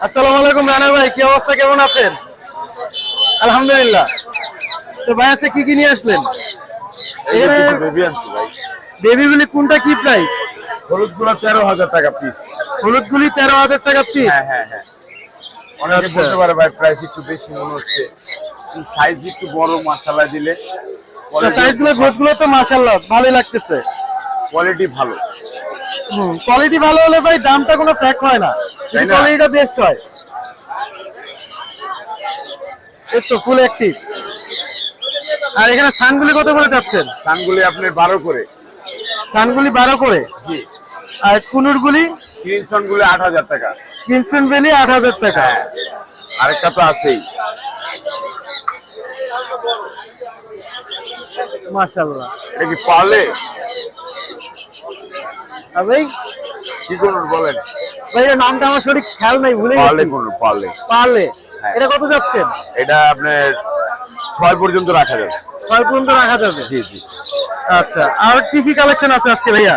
আসসালামু আলাইকুম রানা ভাই কি অবস্থা? কেমন আছেন? আলহামদুলিল্লাহ। তো ভাই আজকে কি কি নিয়ে আসলেন? বেবি গুলি কোনটা কি প্রাইস হলুদগুলো তেরো হাজার টাকা পিস হলুদ গুলি তেরো হাজার টাকা পিস হ্যাঁ হ্যাঁ হ্যাঁ। অনেকে আচ্ছা। বলতে পারে ভাই প্রাইস একটু বেশি মনে হচ্ছে। সাইজ একটু বড় মশলা দিলে সাইজগুলো গোটগুলো তো মাসাল্লাহ ভালোই লাগতেছে। কোয়ালিটি ভালো। কোয়ালিটি ভালো হলে ভাই দামটা কোনো ফ্যাক হয় না। কোয়ালিটিটা বেস্ট হয়। তো ফুল অ্যাক্টিভ আর এখানে সানগুলি কত করে যাচ্ছেন সানগুলি আপনি বারো করে। সানগুলি বারো করে? জি। আর কুনুরগুলি? ক্রিমসন গুলি আট হাজার টাকা। কিনসেন বেলি আট হাজার টাকা। হ্যাঁ। আরেকটা তো আছেই। মাশাল্লাহ এটা কি পারলে ভাই? কি করুন বলেন। ভাই এর নামটা আমার সঠিক খেয়াল নাই ভুলে পারলে করুন পারলে। পারলে। হ্যাঁ। এটা কত যাচ্ছেন? এটা আপনার ছয় পর্যন্ত রাখা যাবে। ছয় পর্যন্ত রাখা যাবে? জি জি। আচ্ছা আর কি কি কালেকশন আছে আজকে ভাইয়া?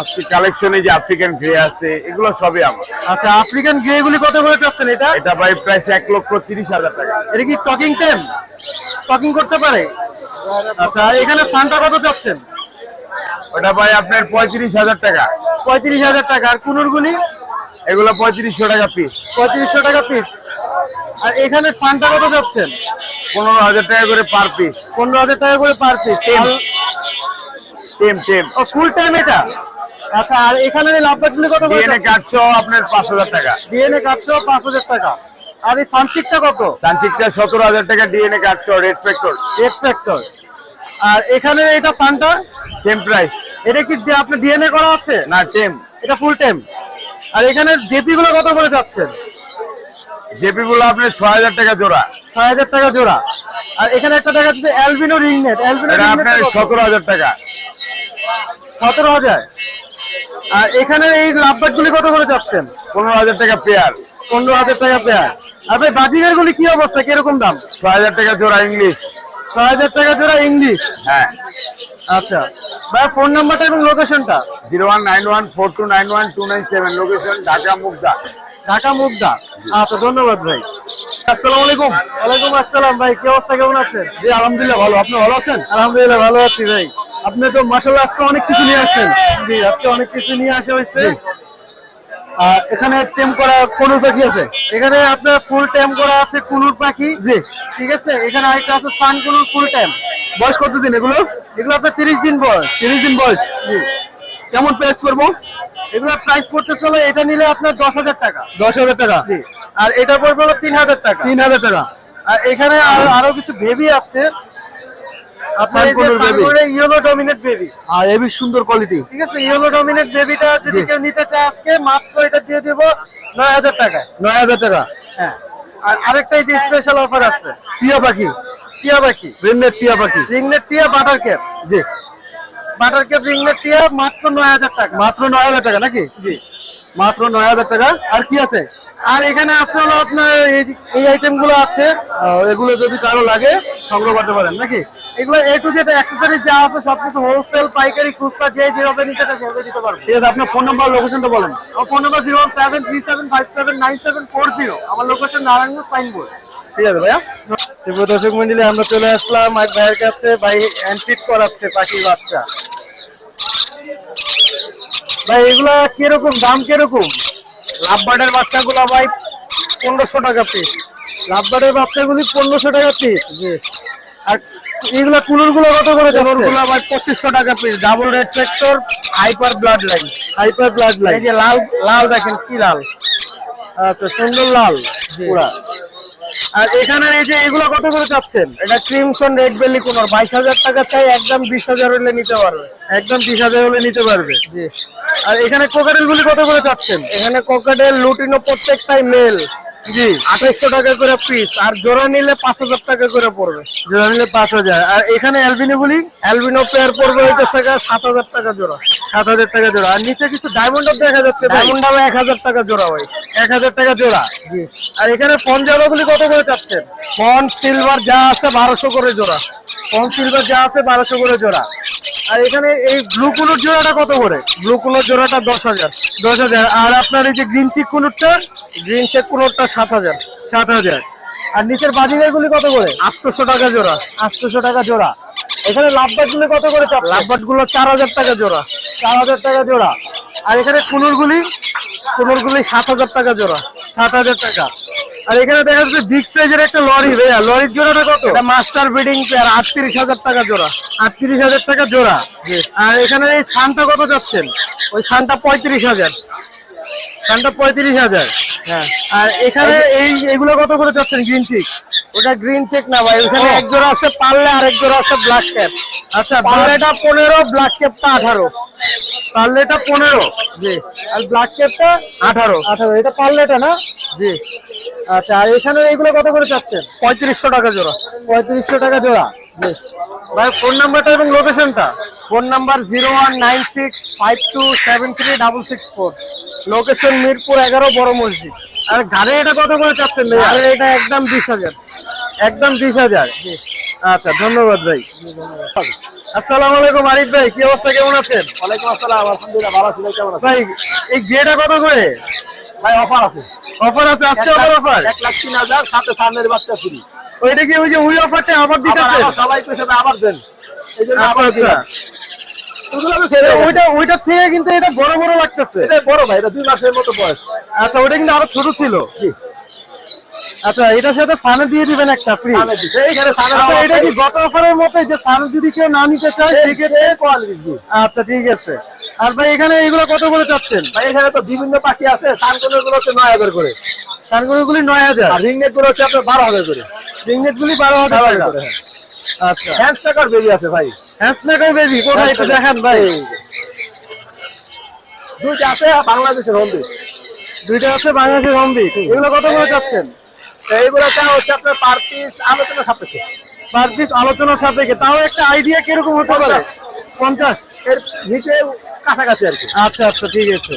আজকে কালেকশনে যে আফ্রিকান গ্রে আছে এগুলো সবই আমার। আচ্ছা আফ্রিকান গ্রে গুলি কত করে যাচ্ছেন এটা? এটা ভাই প্রাইস এক লক্ষ তিরিশ হাজার টাকা। এটা কি টকিং টেম টকিং করতে পারে? আচ্ছা এখানে ফান্টা কত যাচ্ছেন ওটা ভাই আপনার পঁয়ত্রিশ হাজার টাকা। পঁয়ত্রিশ হাজার টাকা। আর কুনুর গুলি? এগুলো পঁয়ত্রিশশো টাকা পিস পঁয়ত্রিশশো টাকা পিস আর এখানে ফান্টা কত যাচ্ছেন? পনেরো হাজার টাকা করে পার পিস পনেরো হাজার টাকা করে পার পিস টেম টেম ও ফুল টাইম এটা? আচ্ছা আর এখানে লাভবাট গুলি কত ডিএনএ কাটছো আপনার পাঁচ হাজার টাকা। ডিএনএ কাটছো পাঁচ হাজার টাকা। আর এই ফান্সিকটা কত? তান্ত্রিকটা সতেরো হাজার টাকা ডিএনএ কাটছো রেড ফ্যাক্টর এক্স ফ্যাক্টর আর এখানে এটা ফান্টা সেম প্রাইস এটা কি দিয়ে আপনার ডিএনএ করা আছে? না টেম এটা ফুল টাইম আর এখানে জেপি গুলো কত করে যাচ্ছেন জেপি গুলো আপনার ছয় হাজার টাকা জোড়া। ছয় হাজার টাকা জোড়া। আর এখানে একটা দেখা যাচ্ছে অ্যালবিনো রিংনেট অ্যালবিনো আপনার সতেরো হাজার টাকা। সতেরো হাজার। আর এখানে এই লাভবাট গুলি কত করে যাচ্ছেন পনেরো হাজার টাকা পেয়ার পনেরো হাজার টাকা পেয়ার আর ভাই বাজিগার গুলি কি অবস্থা? কীরকম দাম? ছয় হাজার টাকা জোড়া ইংলিশ ছয় হাজার টাকা জোড়া ইংলিশ? হ্যাঁ। আচ্ছা। ভাই ফোন নাম্বারটা এবং লোকেশনটা zero one nine one four two nine one two nine seven location Dhaka Mugda. Dhaka Mugda. আচ্ছা ধন্যবাদ ভাই। আসসালামু আলাইকুম। ওয়ালাইকুম আসসালাম ভাই কি অবস্থা কেমন আছেন? জি আলহামদুলিল্লাহ ভালো। আপনি ভালো আছেন? আলহামদুলিল্লাহ ভালো আছি ভাই। আপনি তো মাসাল্লাহ আজকে অনেক কিছু নিয়ে আসছেন। জি আজকে অনেক কিছু নিয়ে আসা হয়েছে। আর এখানে টেম করা কোন পাখি আছে? এখানে আপনার ফুল টাইম করা আছে কুনুর পাখি। জি। ঠিক আছে? এখানে আরেকটা আছে সান কুনুর ফুল টাইম বয়স কতদিন এগুলো? এগুলো আপনার তিরিশ দিন বয়স। তিরিশ দিন বয়স। জি। কেমন প্রাইস করব এগুলো প্রাইস পড়তে চলে এটা নিলে আপনার দশ হাজার টাকা। দশ হাজার টাকা। জি। আর এটা পড়বে হলো তিন হাজার টাকা। তিন হাজার টাকা। আর এখানে আরও আরও কিছু বেবি আছে। আপনার এই যে সানকুনুর baby। সানকুনুরের ইয়েলো ডমিনেট বেবি আর এবি সুন্দর কোয়ালিটি ঠিক আছে ইয়েলো ডমিনেট বেবিটা যদি কেউ নিতে চায় আজকে মাত্র এটা দিয়ে দেব টাকা। হ্যাঁ। আর আরেকটা যে স্পেশাল অফার আছে। টিয়া পাখি। টিয়া পাখি। টিয়া পাখি। রিংনেট টিয়া বাটার ক্যাপ জি। বাটার ক্যাপ রিংনেট টিয়া মাত্র নয় হাজার টাকা। মাত্র নয় হাজার টাকা নাকি? জি। মাত্র নয় হাজার টাকা। আর কি আছে? আর এখানে আছে হলো আপনার এই এই আইটেমগুলো আছে। এগুলো যদি কারও লাগে সংগ্রহ করতে পারেন নাকি? এগুলো এ টু জেড অ্যাক্সেসরিজ যা আছে সবকিছু হোলসেল পাইকারি খুচরা যে যেভাবে নিতে চায় সেভাবে দিতে পারবে। ঠিক আছে আপনার ফোন নাম্বার লোকেশনটা বলেন। আমার phone number zero seven three seven five seven nine seven four zero আমার লোকেশন নারায়ণগঞ্জ সাইনবোর্ড। ঠিক আছে ভাইয়া। দর্শক মন্ডলী আমরা চলে আসলাম এক ভাইয়ের কাছে। ভাই অ্যান্টিক করাচ্ছে পাখির বাচ্চা। ভাই এগুলা কীরকম দাম কীরকম? লাভবার্ডের বাচ্চাগুলো ভাই পনেরোশো টাকা পিস লাভবারের বাচ্চাগুলি পনেরোশো টাকা পিস আর এগুলা কুলুরগুলো কত করে যাচ্ছে? ওগুলো ভাই পঁচিশশো টাকা piece double red factor hyper blood line hyper blood line এই যে লাল লাল দেখেন কি লাল? আচ্ছা সুন্দর লাল পুরা। আর এখানে এই যে এগুলো কত করে চাচ্ছেন? এটা ক্রিমসন রেড বেলি কোন বাইশ হাজার টাকা চাই একদম বিশ হাজার হলে নিতে পারবে। একদম বিশ হাজার হলে নিতে পারবে। আর এখানে কোকারেল গুলি কত করে চাচ্ছেন? এখানে কোকাটের লুটিনো প্রত্যেকটাই মেল জি। আঠাইশশো টাকা করে পিস আর জোড়া নিলে পাঁচ হাজার টাকা করে পড়বে। জোড়া নিলে পাঁচ হাজার। আর এখানে অ্যালবিনো গুলি অ্যালবিনো পেয়ার পড়বে ওইটা টাকা সাত হাজার টাকা জোড়া। সাত হাজার টাকা জোড়া। আর নিচে কিছু ডায়মন্ড দেখা যাচ্ছে ডায়মন্ড এক হাজার টাকা জোড়া ভাই। এক হাজার টাকা জোড়া। জি। আর এখানে ফোন গুলি কত করে চাচ্ছেন? ফন সিলভার যা আছে বারোশো করে জোড়া। ফোন সিলভার যা আছে বারোশো করে জোড়া। আর এখানে এই ব্লু কুলুর জোড়াটা কত করে? ব্লু কুলোর জোড়াটা দশ হাজার। দশ হাজার। আর আপনার এই যে গ্রিন চিক কুলুরটা গ্রিন চেক কুলোরটা সাত হাজার। সাত হাজার। আর নিচের বাজিগার গুলি কত করে? আটশোশো টাকা জোড়া। আটশোশো টাকা জোড়া। এখানে লাভবাট গুলি কত করে চাপ লাভবাটগুলো চার হাজার টাকা জোড়া। চার হাজার টাকা জোড়া। আর এখানে কুলুর গুলি কুলোর গুলি সাত হাজার টাকা জোড়া। সাত হাজার টাকা। আর এখানে দেখা যাচ্ছে বিগ সাইজের একটা লরি। ভাইয়া লরির জোড়াটা কত? এটা মাস্টার বিডিং পেয়ার আটত্রিশ হাজার টাকা জোড়া। আটত্রিশ হাজার টাকা জোড়া। আর এখানে এই সানটা কত যাচ্ছেন ওই সানটা পঁয়ত্রিশ হাজার। সানটা পঁয়ত্রিশ হাজার। হ্যাঁ। আর এখানে এই এগুলো কত করে চাচ্ছেন? গ্রিন চিক ওটা গ্রিন চেক না ভাই ওখানে। এক জোড়া আছে পারলে আর এক জোড়া আছে ব্ল্যাক ক্যাপ আচ্ছা পারলেটা পনেরো ব্ল্যাক ক্যাপটা আঠারো। পার্লেটা পনেরো? জি আর ব্ল্যাক ক্যাপটা আঠারো। আঠারো এটা পার্লেটা না? জি। আচ্ছা আর এখানে এগুলো কত করে চাচ্ছেন? পঁয়ত্রিশশো টাকা জোড়া। পঁয়ত্রিশশো টাকা জোড়া। জি। ভাই ফোন নাম্বারটা এবং লোকেশনটা phone number zero one nine six five two seven three double six four location Mirpur এগারো বড় মসজিদ। আর ঘাড়ে এটা কত করে চাচ্ছেন ভাইয়া? আর এটা একদম বিশ হাজার। একদম বিশ হাজার? আচ্ছা ধন্যবাদ ভাই। আসসালামু আলাইকুম আরিফ ভাই কি অবস্থা? কেমন আছেন? ওয়ালাইকুম আসসালাম আলহামদুলিল্লাহ ভালো আছি কেমন আছেন? ভাই এই গেটা কত করে? ভাই অফার আছে। অফার আছে আজকে অফার অফার? এক লাখ তিন হাজার সাথে সামনের বাচ্চা ফ্রি। ওইটা কি ওই যে ওই অফারটা আবার দিতেছে সবাই পেছে আবার দেন। এই জন্য আচ্ছা আবার দিলাম। ওগুলো আমি ছেড়ে দেবো। ওইটা থেকে কিন্তু এটা বড় বড় লাগতেছে। এটা বড় ভাই এটা দুই মাসের মতো বয়স। আচ্ছা ওটা কিন্তু আরও ছোট ছিল। আচ্ছা এটার সাথে ফানে দিয়ে দিবেন একটা ফ্রি এইখানে সামনে আচ্ছা এটা কি গত অফারের মতো যে ফানে যদি কেউ না নিতে চায় সেক্ষেত্রে কোয়ালিটি আচ্ছা ঠিক আছে। আর ভাই এখানে এগুলো কত করে চাচ্ছেন? ভাই এখানে তো বিভিন্ন পাখি আছে। সানকনেরগুলো হচ্ছে নয় হাজার করে। কানগুলি নয় হাজার? আর রিংনেটগুলো হচ্ছে আপনার বারো হাজার করে। রিংনেট গুলি বারো হাজার করে, হ্যাঁ। আচ্ছা। হ্যান্ড বেবি আছে ভাই। হ্যান্সনাকার বেবি কোথায় একটু দেখান ভাই। দুইটা আছে বাংলাদেশের হলদি দুইটা আছে বাংলাদেশের হম্বি এগুলো কত করে চাচ্ছেন এইগুলো চা হচ্ছে আপনার পার পিস আলোচনা সাপেক্ষে। পার পিস আলোচনার সাপেক্ষে। তাও একটা আইডিয়া কীরকম হতে পারে? পঞ্চাশ। এর নিচে কাছাকাছি আর কি। আচ্ছা আচ্ছা ঠিক আছে।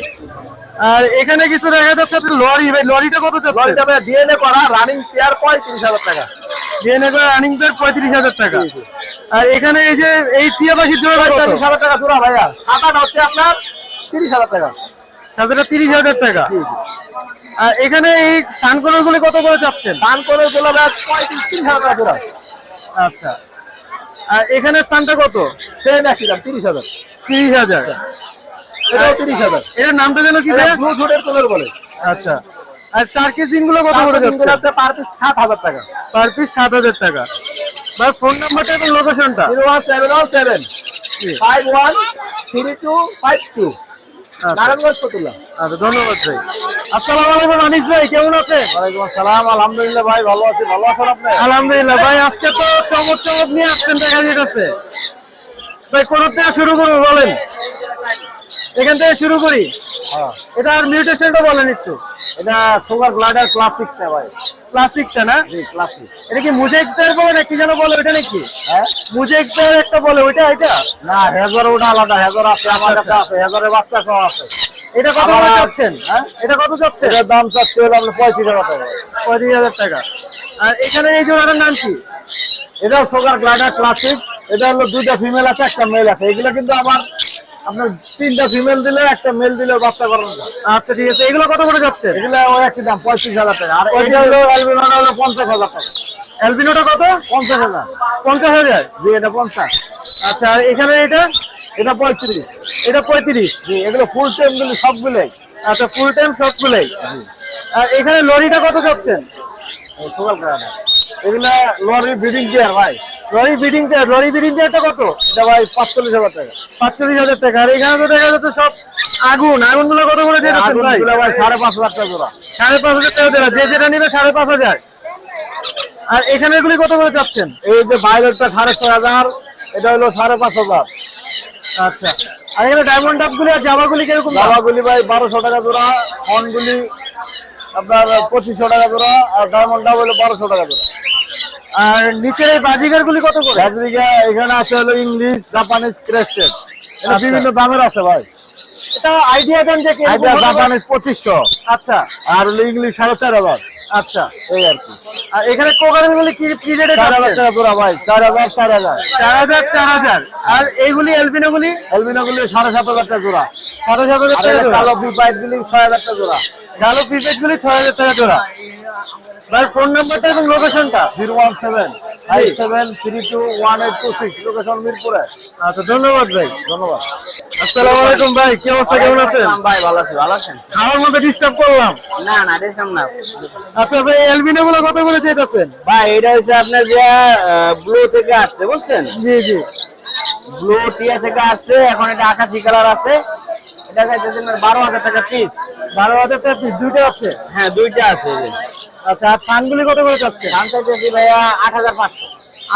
আর এখানে কিছু দেখা যাচ্ছে লরি ভাই লরিটা কত চাচ্ছে লরিটা ভাই ডিএনএ করা রানিং পেয়ার পঁয়ত্রিশ হাজার টাকা। ডিএনএ করে রানিং পেয়ার পঁয়ত্রিশ হাজার টাকা। আর এখানে এই যে এই টিয়া পাখির জোড়া পঁয়তাল্লিশ হাজার টাকা জোড়া ভাইয়া। সাতাটা হচ্ছে আপনার তিরিশ হাজার টাকা। সাদাটা তিরিশ হাজার টাকা। আর এখানে এই সানকোলর গুলি কত করে চাচ্ছেন? দানগুলো ভাই পঁয়ত্রিশ তিরিশ হাজার টাকা জোড়া। আচ্ছা। আর এখানে স্থানটা কত? সেম একই দাম তিরিশ হাজার। তিরিশ হাজার। এটাও তিরিশ হাজার। এটার নামটা যেন কি? ব্লু কোলের বলে। আচ্ছা। আর টার্কি সিংগুলো কত করে যাচ্ছে? পার পিস সাত হাজার টাকা। পার পিস সাত হাজার টাকা। ভাই ফোন নাম্বারটা এবং লোকেশনটা zero one seven one seven. Five one three two five two. Narayanganj আচ্ছা ধন্যবাদ ভাই। আসসালামু আলাইকুম আনিস ভাই কেমন আছেন? ওয়ালাইকুম আসসালাম আলহামদুলিল্লাহ ভাই ভালো আছি। ভালো আছেন আপনি? আলহামদুলিল্লাহ ভাই আজকে তো চমক চমক নিয়ে আসছেন দেখা যেতেছে ভাই কোন শুরু করব বলেন। এখান থেকে শুরু করি। হ্যাঁ। এটা আর মিউটেশনটা বলেন একটু। এটা সুগার ব্লাডার ক্লাসিকটা ভাই। ক্লাসিকটা না? ক্লাসিক এটা কি মুজেকটার বলে না কি যেন বলে ওটা নাকি? হ্যাঁ? মুজেকটার একটা বলে ওইটা এটা না হেজার ওটা আলাদা হেজার আছে আমার কাছে আছে হেজারের বাচ্চা সব আছে। এটা কত করে চাচ্ছেন? হ্যাঁ? এটা কত চাচ্ছেন? এটার দাম চাচ্ছে হলো আপনার পঁয়ত্রিশ হাজার টাকা। পঁয়ত্রিশ হাজার টাকা। আর এখানে এই জোড়াটার নাম কি? এটাও সুগার গ্লাডার ক্লাসিক এটা হলো দুইটা ফিমেল আছে একটা মেল আছে। এগুলো কিন্তু আমার আপনার তিনটা ফিমেল দিলে একটা মেল দিলে বাচ্চা করানো যায়। আচ্ছা ঠিক আছে। এগুলো কত করে যাচ্ছে? এগুলো ওই একই দাম পঁয়ত্রিশ হাজার টাকা। আর এটা হলো অ্যালবিনোটা হলো পঞ্চাশ হাজার টাকা। অ্যালবিনোটা কত? পঞ্চাশ হাজার। পঞ্চাশ হাজার? জি এটা পঞ্চাশ। আচ্ছা আর এখানে এটা? এটা পঁয়ত্রিশ। এটা পঁয়ত্রিশ? জি এগুলো ফুল টাইম গুলি সবগুলোই। আচ্ছা ফুল টাইম সবগুলোই? আর এখানে লরিটা কত যাচ্ছেন? এগুলো লরি ব্রিডিং কেয়ার ভাই। লরি বিডিং লরি বিডিং টা কত? এটা ভাই পাঁচচল্লিশ হাজার টাকা। পাঁচচল্লিশ হাজার টাকা। আর এখানে তো দেখা যাচ্ছে সব আগুন। আগুনগুলো কত করে দিয়ে ভাই? সাড়ে পাঁচ হাজার টাকা জোড়া সাড়ে পাঁচ হাজার টাকা দেওয়া। যে যেটা নিবে সাড়ে পাঁচ হাজার। আর এখানে এগুলি কত করে চাচ্ছেন? এই যে ভাইলেটটা সাড়ে ছয় হাজার এটা হলো সাড়ে পাঁচ হাজার। আচ্ছা। আর এখানে ডায়মন্ড ডাব গুলি আর জামা গুলি কীরকম? জামাগুলি ভাই বারোশো টাকা জোড়া ফোনগুলি আপনার পঁচিশশো টাকা জোড়া আর ডায়মন্ড ডাবল হলো বারোশো টাকা জোড়া। আর নিচের এই বাজিগার গুলি কত করে? ব্যাজরিকা এখানে আছে হলো ইংলিশ জাপানিজ ক্রেস্টেড। আচ্ছা। বিভিন্ন দামের আছে ভাই। এটা আইডিয়া দেন যে এটা জাপানিজ পঁচিশশো। আচ্ছা। আর হলো ইংলিশ সাড়ে চার হাজার। আচ্ছা। এই আর কি। আর এখানে কোকারেল গুলি কি কি রেটে চার হাজার টাকা জোড়া ভাই চার হাজার চার হাজার। চার হাজার চার হাজার। আর এইগুলি এলবিনো গুলি? এলবিনো গুলি সাড়ে সাত হাজার টাকা জোড়া সাড়ে সাত হাজার টাকা এই জোড়া। পাইপ গুলি ছয় হাজার টাকা জোড়া কালো প্রিপেড গুলি ছয় হাজার টাকা জোড়া। ভাই ফোন নাম্বারটা এবং লোকেশনটা zero one seven five seven three two one eight two six location মিরপুরে। আচ্ছা ধন্যবাদ ভাই। ধন্যবাদ। আসসালামু আলাইকুম ভাই কি অবস্থা? কেমন আছেন? ভাই ভালো আছি ভালো আছেন? খাওয়ার মধ্যে ডিস্টার্ব করলাম। না না দেখলাম না। আচ্ছা ভাই এলবিনো গুলো কত করে চাইতেছেন ভাই এটা হচ্ছে আপনার যে ব্লু থেকে আসছে বুঝছেন? জি জি। ব্লু টিয়া থেকে আসছে এখন এটা আকাশি কালার আছে। এটা চাইতেছেন বারো হাজার টাকা পিস বারো হাজার টাকা পিস দুইটা আছে? হ্যাঁ দুইটা আছে আচ্ছা আর ফানগুলি কত করে চাচ্ছে দাম চাইতেছি ভাইয়া আট হাজার পাঁচশো।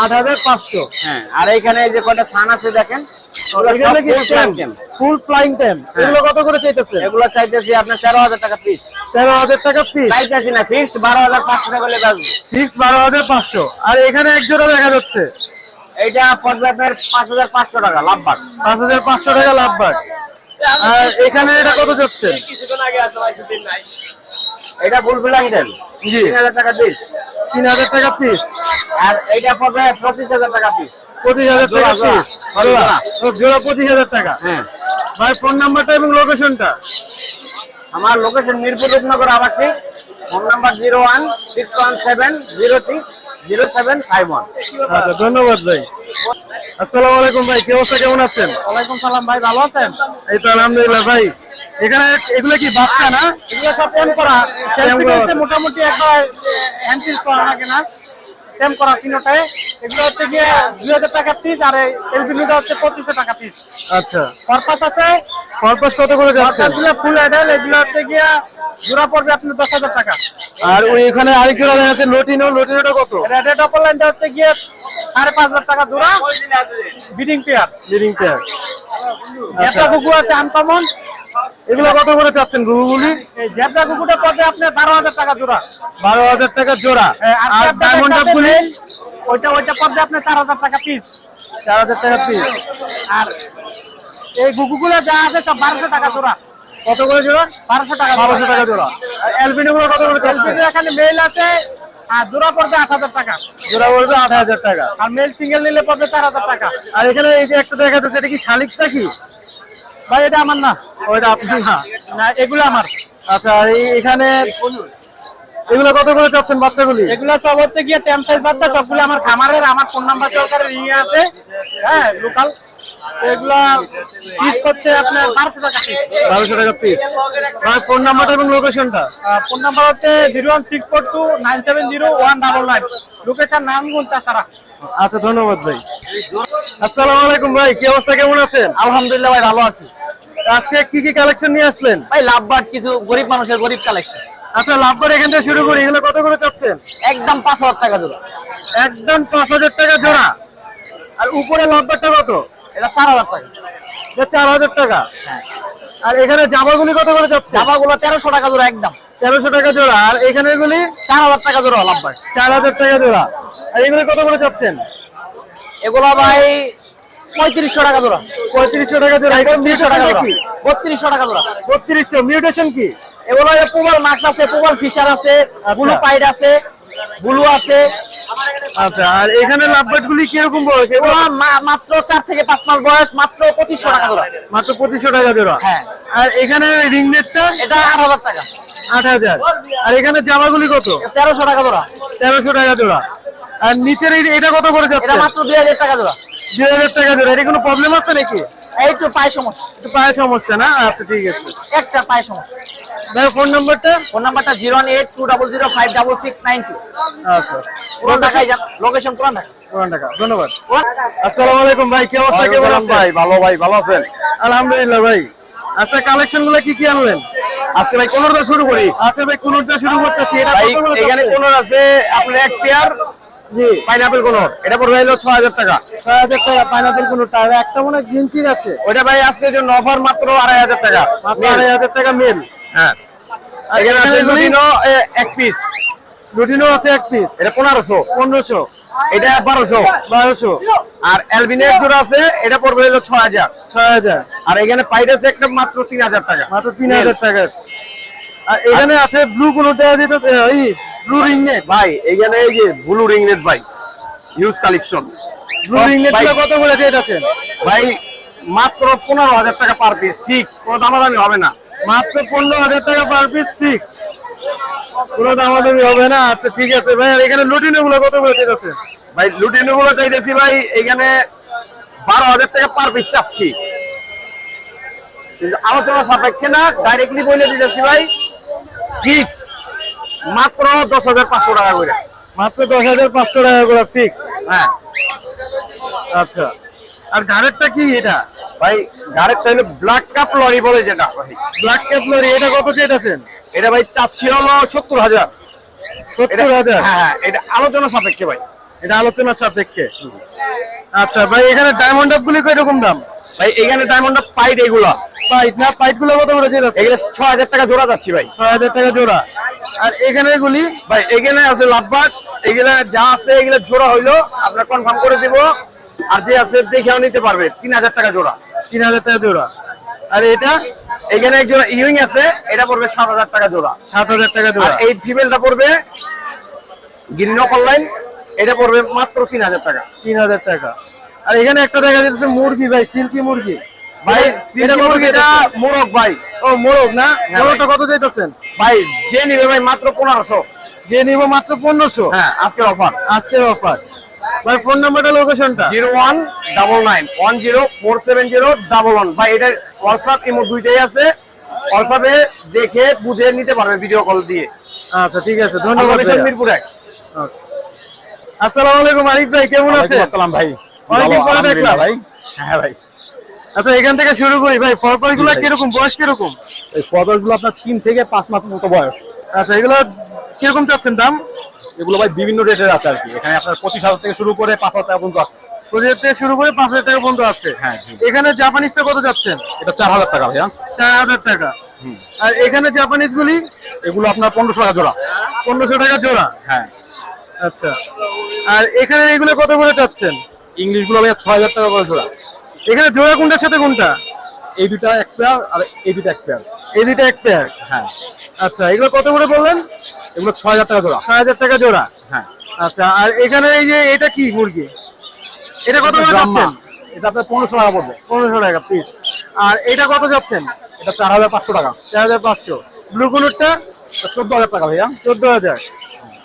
আট হাজার পাঁচশো? হ্যাঁ আর এখানে যে আছে দেখেন ফুল ফ্লাইং হ্যাঁ। এগুলো কত করে চাইতেছে এগুলো চাইতেছি আপনার তেরো হাজার টাকা পিস তেরো হাজার টাকা পিস চাইতেছি না ফিক্সড বারো হাজার পাঁচশো টাকা হলে বাঁচবে ফিক্স বারো হাজার পাঁচশো। আর এখানে এক জোড়া দেখা যাচ্ছে। এইটা পড়বে আপনার পাঁচ হাজার পাঁচশো টাকা লাভ বাট পাঁচ হাজার পাঁচশো টাকা লাভ বাট আর এখানে এটা কত যাচ্ছেন? এটা ফুল ফিলাং দেন জি। তিন হাজার টাকা পিস তিন হাজার টাকা পিস আর এইটা পড়বে পঁচিশ হাজার টাকা পিস পঁচিশ হাজার টাকা। পিস। জোড়া। পঁচিশ হাজার টাকা? হ্যাঁ। ভাই ফোন নাম্বারটা এবং লোকেশনটা আমার লোকেশন মিরপুর রূপনগর আবাসিক। Phone number zero one six one seven zero six zero seven five one. আচ্ছা ধন্যবাদ ভাই। আসসালামু আলাইকুম ভাই কি অবস্থা? কেমন আছেন? ওয়ালাইকুম সালাম ভাই ভালো আছেন? এই তো আলহামদুলিল্লাহ ভাই। এখানে এগুলো কি বাচ্চা না? এগুলো সব করা মোটামুটি একবার হ্যান্ড করা না। টেম করা তিনটায় এগুলো হচ্ছে গিয়ে দুই হাজার টাকা পিস আর এই এলবিনিটা হচ্ছে পঁচিশশো টাকা পিস আচ্ছা। পারপাস আছে। পারপাস কত করে যাচ্ছে? ফুল অ্যাডাল এগুলো হচ্ছে গিয়ে জোড়া পড়বে আপনি দশ হাজার টাকা। আর ওই এখানে আরেক জোড়া দেখা যাচ্ছে লটিনো লটিনোটা কত রেড অপর লাইনটা হচ্ছে গিয়ে সাড়ে পাঁচ হাজার টাকা জোড়া। বিডিং পেয়ার বিডিং পেয়ার একটা কুকু আছে আনকমন এগুলো কত করে চাচ্ছেন জেব্রা কুকুরটা পড়বে আপনার বারো হাজার টাকা জোড়া। বারো হাজার টাকা জোড়া। আর ডায়মন্ড ওইটা ওইটা পড়বে আপনার চার হাজার টাকা পিস চার হাজার টাকা পিস আর এই গুগুগুলো যা আছে সব বারোশো টাকা জোড়া। কত করে জোড়া? বারোশো টাকা বারোশো টাকা জোড়া। আর অ্যালবিনো গুলো কত করে এখানে মেল আছে আর জোড়া পড়বে আট হাজার টাকা। জোড়া বলবে আট হাজার টাকা। আর মেল সিঙ্গেল নিলে পড়বে চার হাজার টাকা। আর এখানে এই যে একটা দেখা যাচ্ছে এটা কি শালিকটা কি? ভাই এটা আমার না। ওইটা আপনি না। না এগুলো আমার। আচ্ছা এখানে এগুলো কত করে চাচ্ছেন বাচ্চাগুলি? এগুলো সব হচ্ছে গিয়ে টেম সাইজ বাচ্চা সবগুলো আমার খামারের আমার ফোন নাম্বার সহকারে ইয়ে আছে। হ্যাঁ লোকাল এগুলো পিস হচ্ছে আপনার বারোশো টাকা পিস বারোশো টাকা পিস আর ফোন নাম্বারটা এবং লোকেশনটা ফোন নাম্বার হচ্ছে zero one six four two nine seven zero one double nine location আচ্ছা ধন্যবাদ ভাই। আসসালামু আলাইকুম ভাই কি অবস্থা কেমন আছেন? আলহামদুলিল্লাহ ভাই ভালো আছি। আজকে কি কি কালেকশন নিয়ে আসলেন? ভাই কিছু গরিব মানুষের গরিব কালেকশন আচ্ছা লাভ করে এখান থেকে শুরু করি এগুলো কত করে চাচ্ছেন? একদম পাঁচ হাজার টাকা জোড়া। একদম পাঁচ হাজার টাকা জোড়া। আর উপরে লাভবারটা কত? এটা চার হাজার টাকা। এটা চার হাজার টাকা? আর এখানে জামাগুলি কত করে যাচ্ছে? জামাগুলো তেরোশো টাকা জোড়া একদম। তেরোশো টাকা জোড়া। আর এখানে এগুলি? চার হাজার টাকা জোড়া লাভবাট চার হাজার টাকা জোড়া। আর এগুলি কত করে যাচ্ছেন? এগুলো ভাই পঁয়ত্রিশশো টাকা জোড়া। পঁয়ত্রিশশো টাকা জোড়া। বত্রিশশো টাকা জোড়া। বত্রিশশো টাকা জোড়া। বত্রিশশো। মিউটেশন কি? এগুলো পুবাল মাছ আছে পুবাল ফিশার আছে ব্লু পাইড আছে। ব্লু আছে। আচ্ছা আর এখানে লাভবাট গুলি কীরকম বয়স? মাত্র চার থেকে পাঁচ মাস বয়স মাত্র পঁচিশশো টাকা জোড়া। মাত্র পঁচিশশো টাকা জোড়া? হ্যাঁ। আর এখানে রিং নেটটা এটা আট হাজার টাকা। আট হাজার। আর এখানে জামাগুলি কত? তেরোশো টাকা জোড়া। তেরোশো টাকা জোড়া। আর নিচের এটা কত করে এটা যাচ্ছে? মাত্র দুই হাজার টাকা জোড়া। দুই হাজার টাকা জোড়া। এটা কোনো প্রবলেম আছে নাকি? এই তো পায়ে সমস্যা। একটু পায়ে সমস্যা না? আচ্ছা ঠিক আছে। একটা পায়ে সমস্যা। ফোন নাম্বারটা? ফোন নাম্বারটা zero one eight two double zero five double six nine two. আচ্ছা। পুরান ঢাকায় যান। লোকেশন পুরান ঢাকা। পুরান টাকা ধন্যবাদ। আসসালামু আলাইকুম ভাই কি অবস্থা? কেমন আছেন? ভাই ভালো ভাই ভালো আছেন? আলহামদুলিল্লাহ ভাই। আচ্ছা কালেকশনগুলো কি কি আনলেন? আজকে ভাই কোনটা শুরু করি। আচ্ছা ভাই কোনটা শুরু করতেছি। এটা এখানে যাচ্ছে? কোন আছে আপনার এক পেয়ার পাইনাপেল কোন? এটা পড়বে হলো ছয় হাজার টাকা। ছয় হাজার টাকা পাইনাপেল কোন টায়ার একটা মনে গ্রিন আছে। ওইটা ভাই জন্য অফার মাত্র আড়াই হাজার টাকা। আড়াই হাজার টাকা মেল। হ্যাঁ। এখানে আছে লুটিনো? এক পিস লুটিনো আছে এক পিস এটা পনেরোশো। পনেরোশো। এটা বারোশো। বারোশো। আর অ্যালবিনের জোড়া আছে এটা পড়বে হলো ছয় হাজার। ছয় হাজার। আর এখানে পাইড আছে একটা মাত্র তিন হাজার টাকা। মাত্র তিন হাজার আর এখানে আছে ব্লু কোনো দেওয়া যেতেছে ওই ব্লু রিং নেট ভাই এখানে এই যে ব্লু রিং নেট ভাই। Use collection blue ring net কত করে যেতেছেন ভাই মাত্র পনেরো হাজার টাকা পার পিস ফিক্স কোনো দামাদামি হবে না। মাত্র পনেরো হাজার টাকা পার পিস ফিক্স কোনো দামাদামি হবে না। আচ্ছা ঠিক আছে ভাই। আর এখানে লুটিনো গুলো কত করে যেতেছে ভাই লুটিনো গুলো চাইতেছি ভাই এখানে বারো হাজার টাকা পার পিস চাচ্ছি। কিন্তু আলোচনা সাপেক্ষে না ডাইরেক্টলি বলে দিতেছি ভাই ফিক্স মাত্র দশ হাজার পাঁচশো টাকা করে। মাত্র দশ হাজার পাঁচশো টাকা করে ফিক্স হ্যাঁ। আচ্ছা। আর ঘাড়েরটা কি এটা? ভাই গাড়ির হলো ব্ল্যাক কাপ লরি বলে যেটা। ভাই ব্ল্যাক ক্যাপলারি এটা কত চেয়েছেন এটা ভাই চাচ্ছি হলো সত্তর হাজার। সত্তর হাজার? হ্যাঁ হ্যাঁ এটা আলোচনা সাপেক্ষে ভাই। এটা আলোচনা সাপেক্ষে। আচ্ছা ভাই এখানে ডায়মন্ড গুলি কীরকম দাম? ভাই এখানে ডায়মন্ড পাইড এগুলা পাইট না পাইটগুলো কত করে চেয়েছে এগুলো ছ হাজার টাকা জোড়া যাচ্ছি ভাই। ছয় হাজার টাকা জোড়া। আর এখানে গুলি ভাই এখানে আছে এগুলা যা আছে এগুলো জোড়া হইল আপনার কনফার্ম করে দিব। আর যে আছে দেখেও নিতে পারবে তিন হাজার টাকা জোড়া। তিন হাজার টাকা জোড়া। আর এটা? এখানে এক জোড়া ইউইং আছে এটা পড়বে সাত হাজার টাকা জোড়া। সাত হাজার টাকা জোড়া। এই ফিমেলটা পড়বে গ্রিন অনলাইন এটা পড়বে মাত্র তিন হাজার টাকা। তিন হাজার টাকা। আর এখানে একটা দেখা যাচ্ছে মুরগি ভাই সিল্কি মুরগি। ভাই এটা এটা কত এটা মোরগ ভাই। ও মোরগ না? হ্যাঁ মোরগটা কত চাইতেছেন? ভাই যে নিবে ভাই মাত্র পনেরোশো। যে নিব মাত্র পনেরোশো? হ্যাঁ আজকের অফার। আজকের অফার। ভাই ফোন নাম্বারটা লোকেশনটা? Zero one double nine one zero four seven zero double one. ভাই এটা হোয়াটসঅ্যাপ ইমো দুইটাই আছে। হোয়াটসঅ্যাপে দেখে বুঝে নিতে পারবে ভিডিও কল দিয়ে। আচ্ছা ঠিক আছে ধন্যবাদ মিরপুর এক. আসসালামু আলাইকুম আরিফ ভাই কেমন আছেন? আসসালাম ভাই। অনেকদিন পরে দেখলাম। ভাই। হ্যাঁ ভাই। আচ্ছা এখান থেকে শুরু করি। ভাই ফরফরগুলো কীরকম? বয়স কীরকম? এই ফরপাসগুলো আপনার তিন থেকে পাঁচ মাস মতো বয়স। আচ্ছা এগুলো কীরকম চাচ্ছেন দাম? এগুলো ভাই বিভিন্ন রেটের আছে আর কি। এখানে আপনার পঁচিশ হাজার থেকে শুরু করে পাঁচ হাজার টাকা পর্যন্ত আছে। পঁচিশ হাজার থেকে শুরু করে পাঁচ হাজার টাকা পর্যন্ত আছে। হ্যাঁ। এখানে জাপানিজটা কত যাচ্ছেন এটা চার হাজার টাকা ভাইয়া। চার হাজার টাকা। আর এখানে জাপানিজ গুলি এগুলো আপনার পনেরোশো টাকা জোড়া। পনেরোশো টাকা জোড়া? হ্যাঁ। আচ্ছা। আর এখানে এগুলো কত করে চাচ্ছেন? ইংলিশগুলো ভাইয়া ছয় হাজার টাকা করে জোড়া। এখানে জোড়া কোনটার সাথে কোনটা? এই দুটা এক পেয়ার আর এই দুটা এক পেয়ার এই দুইটা এক পেয়ার হ্যাঁ। আচ্ছা এগুলো কত করে বললেন? এগুলো ছয় হাজার টাকা জোড়া। ছয় হাজার টাকা জোড়া? হ্যাঁ। আচ্ছা আর এখানে এই যে এটা কি মুরগি? এটা কত করে যাচ্ছেন? এটা আপনার পনেরোশো টাকা পড়বে। পনেরোশো টাকা পিস আর এটা কত যাচ্ছেন? এটা চার হাজার পাঁচশো টাকা। চার হাজার পাঁচশো। ব্লু কুনুরটা চোদ্দ হাজার টাকা ভাইয়া। চোদ্দ হাজার।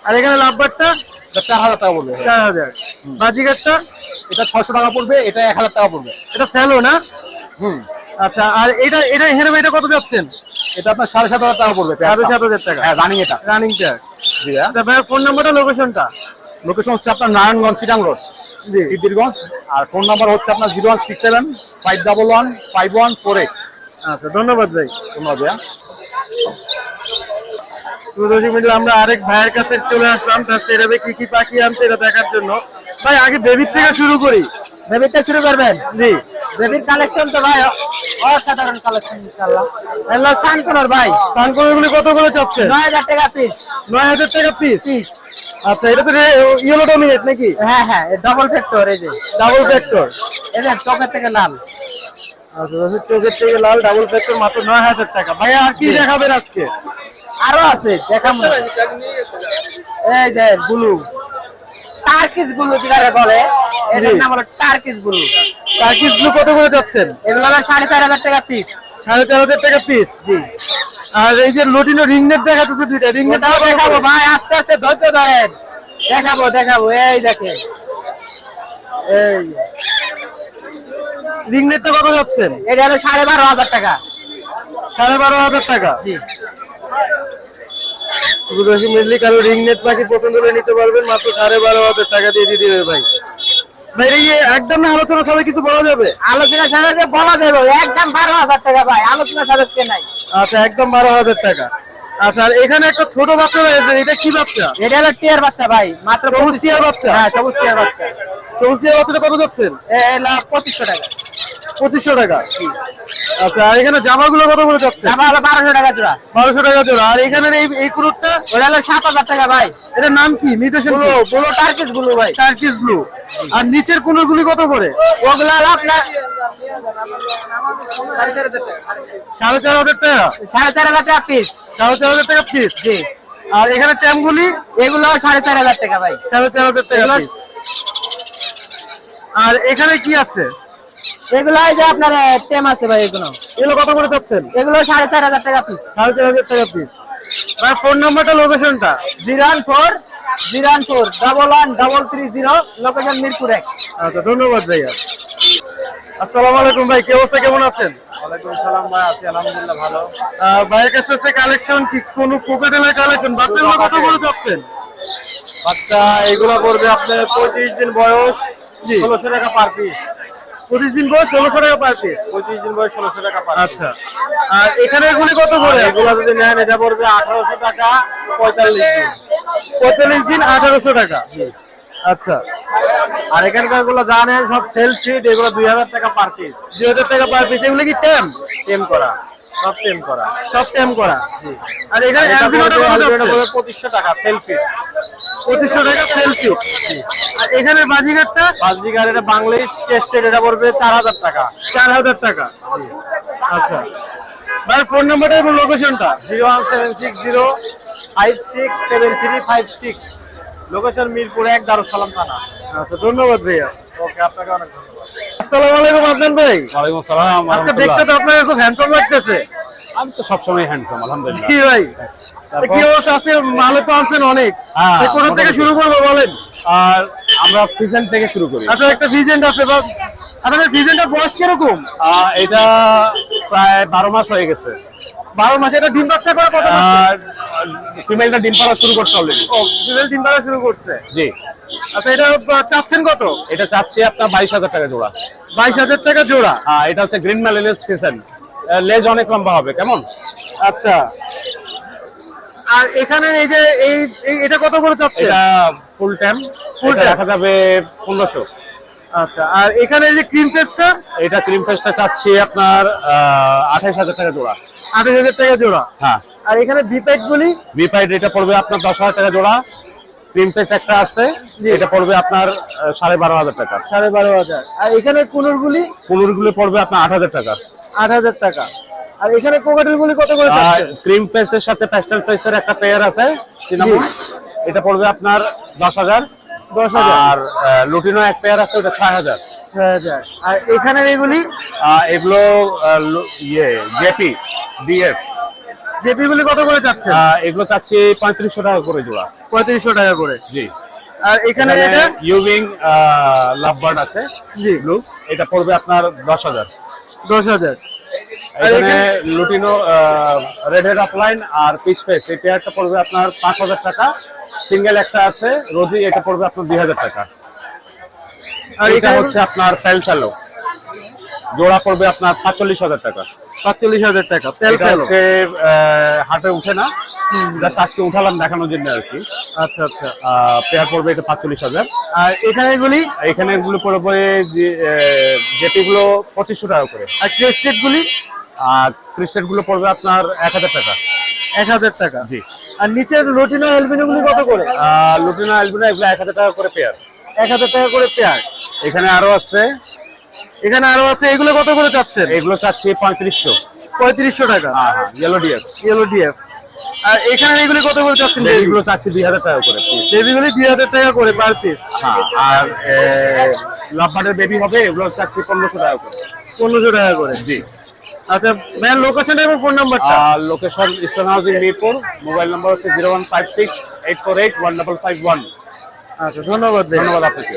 আর এখানে লাভবারটা? চার হাজার টাকা পড়বে। চার হাজার। বাজিগারটা এটা ছয়শো টাকা পড়বে এটা এক হাজার টাকা পড়বে। এটা না? হুম। আচ্ছা আর এটা এটা এখানে এটা কত যাচ্ছেন? এটা আপনার সাড়ে সাত হাজার টাকা পড়বে সাড়ে সাত হাজার টাকা। হ্যাঁ রানিং এটা। রানিং চার জি হ্যাঁ। আচ্ছা ফোন নাম্বারটা লোকেশনটা? লোকেশন হচ্ছে আপনার নারায়ণগঞ্জ চিটাং রোড। জি। সিদ্ধিরগঞ্জ। আর ফোন নাম্বার হচ্ছে আপনার zero one six seven five double one five one four eight. আচ্ছা ধন্যবাদ ভাই। ধন্যবাদ ভাইয়া। দর্শক মিলে আমরা আরেক ভাইয়ের কাছে চলে আসলাম। তার কি কি পাখি আনছে এটা দেখার জন্য। ভাই আগে বেবির থেকে শুরু করি। বেবিটা শুরু করবেন? জি। বেবির কালেকশন তো ভাই অসাধারণ কালেকশন ইনশাআল্লাহ। হ্যালো সানকুনার ভাই। সানকোনগুলি কত করে নয় হাজার টাকা পিস নয় হাজার টাকা পিস পিস আচ্ছা এটা তো ইয়েলো ডমিনেট নাকি? হ্যাঁ হ্যাঁ ডাবল ফ্যাক্টর এই যে। ডাবল ফ্যাক্টর এদের চোখের থেকে লাল। আচ্ছা দর্শক থেকে লাল ডাবল ফ্যাক্টর মাত্র নয় হাজার টাকা। ভাই আর কি দেখাবেন আজকে? আরও আছে দেখাম এই যে ব্লু। টার্কিস ব্লু যেটারে বলে এটার নাম হলো টার্কিস ব্লু। টার্কিস ব্লু কত করে যাচ্ছেন? এগুলো হলো সাড়ে চার হাজার টাকা পিস সাড়ে চার হাজার টাকা পিস জি। আর এই যে লটিনো রিংনেট দেখাতেছে দুইটা রিংনেট ওটাও দেখাবো? ভাই আস্তে আস্তে ধৈর্য ধরেন। দেখাবো দেখাবো এই দেখেন। এই। রিংনেটটা কত যাচ্ছেন? এটা হলো সাড়ে বারো হাজার টাকা। সাড়ে বারো হাজার টাকা। জি। দর্শক মিললি কারও রিংনেট পাখি পছন্দ করে নিতে পারবেন মাত্র সাড়ে বারো হাজার টাকা দিয়ে দিয়ে দিবে ভাই। ভাই একদম না আলোচনা সবাই কিছু বলা যাবে? আলোচনা সাপেক্ষে বলা যাবে একদম বারো হাজার টাকা ভাই আলোচনা সাপেক্ষে নাই। আচ্ছা একদম বারো হাজার টাকা। আচ্ছা এখানে একটা ছোট বাচ্চা রয়েছে এটা কি বাচ্চা? এটা হলো টিয়ার বাচ্চা ভাই মাত্র সবুজ টিয়ার বাচ্চা? হ্যাঁ সবুজ টিয়ার বাচ্চা। সবুজ টিয়ার বাচ্চাটা কত যাচ্ছেন? পঁচিশশো টাকা। পঁচিশশো টাকা। আচ্ছা আর এখানে জামাগুলো কত করে যাচ্ছে। জামা হলো বারোশো টাকা জোড়া। বারোশো টাকা জোড়া। আর এখানের এই এই কুরুটটা ওটা হলো সাত হাজার টাকা ভাই। এটার নাম কি? Mutation blue blue turquoise blue ভাই। টার্কিস ব্লু আর নিচের কুনুরগুলি কত করে? ওগুলো আপনার সাড়ে চার হাজার টাকা। সাড়ে চার হাজার টাকা পিস সাড়ে চার হাজার টাকা পিস জি। আর এখানে ট্যামগুলি এগুলো সাড়ে চার হাজার টাকা ভাই। সাড়ে চার হাজার টাকা আর এখানে কি আছে? এগুলো এই যে আপনার টেম আছে ভাই এগুলো। এগুলো কত করে চাচ্ছেন? এগুলো সাড়ে চার হাজার টাকা পিস সাড়ে চার হাজার টাকা পিস ভাই ফোন নাম্বারটা লোকেশনটা zero four zero four double one double three zero location Mirpur এক। আচ্ছা ধন্যবাদ ভাইয়া। আসসালামু আলাইকুম ভাই কি অবস্থা কেমন আছেন? ওয়ালাইকুম সালাম ভাই আছি আলহামদুলিল্লাহ ভালো। ভাইয়ের কাছে কালেকশন কি কোন কোকাটেলের কালেকশন বাচ্চাগুলো কত করে যাচ্ছেন বাচ্চা এগুলো করবে আপনার পঁয়ত্রিশ দিন বয়স। ষোলোশো টাকা পার পিস পঁচিশ দিন বয়স ষোলোশো টাকা পার পিস পঁয়ত্রিশ দিন বয়স ষোলোশো টাকা পার আচ্ছা। আর এখানে এগুলি কত করে? এগুলো যদি নেন এটা পড়বে আঠারোশো টাকা পঁয়তাল্লিশ দিন। পঁয়তাল্লিশ দিন আঠারোশো টাকা। আচ্ছা। আর এখানকারগুলো জানেন সব সেল সিট এগুলো দুই হাজার টাকা পার পিস দুই হাজার টাকা পার পিস এগুলো কি টেম? টেম করা। সব টেম করা। সব টেম করা। আর এখানে অ্যালবিনোটা কত 2500 টাকা সেলফি 2500 টাকা সেলফি আর এখানে বাজিগারটা বাজিগার এটা বাংলাদেশ কেস সেট এটা পড়বে 4000 টাকা। 4000 টাকা। আচ্ছা। ভাই ফোন নাম্বারটা এবং লোকেশনটা 01760 567356 লোকেশন মিরপুর এক দারুসালাম থানা। আচ্ছা ধন্যবাদ ভাইয়া। ওকে আপনাকে অনেক ধন্যবাদ। আসসালামু আলাইকুম আদনান ভাই। ওয়ালাইকুম আসসালাম আজকে দেখতে তো আপনার খুব হ্যান্ডসাম লাগতেছে। আমি তো সবসময় হ্যান্ডসাম আলহামদুলিল্লাহ। জি ভাই। কি অবস্থা আছে? ভালো তো আনছেন অনেক। হ্যাঁ, কোথা থেকে শুরু করব বলেন? আর আমরা থেকে শুরু করি। আচ্ছা একটা ভিজেন্ট আছে বা আপনাদের ভিজেন্টটা বয়স কীরকম? এটা প্রায় বারো মাস হয়ে গেছে। বারো মাসে এটা ডিম বাচ্চা করে কত আর ফিমেলটা ডিম পাড়া শুরু করতে অলরেডি ও ফিমেল ডিম পাড়া শুরু করছে? জি। আচ্ছা এটা চাচ্ছেন কত? এটা চাচ্ছি আপনার বাইশ হাজার টাকা জোড়া। বাইশ হাজার টাকা জোড়া? হ্যাঁ এটা হচ্ছে গ্রিন ম্যালিনেস ফিসেন লেজ অনেক লম্বা হবে কেমন? আচ্ছা। আর এখানে এই যে এই এটা কত করে চাচ্ছে এটা ফুল টাইম ফুল time? দেখা যাবে পনেরোশো। আচ্ছা আর এখানে যে ক্রিম পেস্টটা এটা ক্রিম ফেসটা চাচ্ছি আপনার আঠাইশ হাজার টাকা জোড়া। আঠাশ হাজার টাকা জোড়া? হ্যাঁ। আর এখানে বিপ্যাক গুলি? ভিপাইড এটা পড়বে আপনার দশ হাজার টাকা জোড়া। ক্রিম ফেস একটা আছে এটা পড়বে আপনার সাড়ে বারো হাজার টাকা। সাড়ে বারো হাজার। আর এখানে কুনুর গুলি? পনেরো গুলো পড়বে আপনার আট হাজার টাকা। আট হাজার টাকা। আর এখানে কোকাটেল গুলি কত করে ক্রিম ফেসের সাথে প্যাস্টেল ফেসের একটা পেয়ার আছে এটা পড়বে আপনার দশ হাজার। আর লুটিনো এক পেয়ার আছে ওটা ছয় হাজার। আর এখানে এগুলি এগুলো ইয়ে জেপি ডিএফ। জেপি গুলি কত করে চাচ্ছে এগুলো চাচ্ছি পঁয়ত্রিশশো টাকা করে জোড়া। পঁয়ত্রিশশো টাকা করে। জি। আর এখানে এটা? ইউবিং লাভবার্ড আছে। জি। ব্লু এটা পড়বে আপনার দশ হাজার। দশ হাজার। এখানে লুটিনো রেড হেড আপলাইন আর পিচ ফেস এই পেয়ারটা পড়বে আপনার পাঁচ হাজার টাকা। সিঙ্গেল একটা আছে রোজি এটা পড়বে আপনার দুই হাজার টাকা। আর এটা হচ্ছে আপনার ফেল জোড়া পড়বে আপনার পাঁচচল্লিশ হাজার টাকা। পাঁচচল্লিশ হাজার টাকা এটা হচ্ছে হাটে উঠে না। জাস্ট আজকে উঠালাম দেখানোর জন্য আর কি। আচ্ছা আচ্ছা। পেয়ার পড়বে এটা পাঁচচল্লিশ হাজার। আর এখানে এগুলি? এখানে এগুলো পড়বে যে জেপি গুলো পঁচিশশো টাকা করে। আর ক্রেস্টেড গুলি? আর ক্রিস্টেটগুলো পড়বে আপনার এক হাজার টাকা। এক হাজার টাকা? জি। আর নিচের রোটিনা এলবিনো গুলি কত করে? লুটিনা আলবিনা এগুলো এক হাজার টাকা করে পেয়ার এক হাজার টাকা করে পেয়ার এখানে আরও আছে। এখানে আরও আছে এগুলো কত করে চাচ্ছেন? এগুলো চাচ্ছি পঁয়ত্রিশশো। পঁয়ত্রিশশো টাকা। ইয়েলো ডিয়ার ইয়েলো ডিএফ আর এখানে এগুলি কত করে চাচ্ছেন এগুলো চাচ্ছি দুই হাজার টাকা করে বেবিগুলি দুই হাজার টাকা করে পার পিস হ্যাঁ আর লাভবার্ডের বেবি হবে এগুলো চাচ্ছি পনেরোশো টাকা করে। পনেরোশো টাকা করে। জি। আচ্ছা ম্যাম লোকেশন এবং ফোন নাম্বারটা আর location eastern housing Mirpur. Mobile number হচ্ছে zero one five six eight four eight one double five one আচ্ছা ধন্যবাদ। ধন্যবাদ আপনাকে।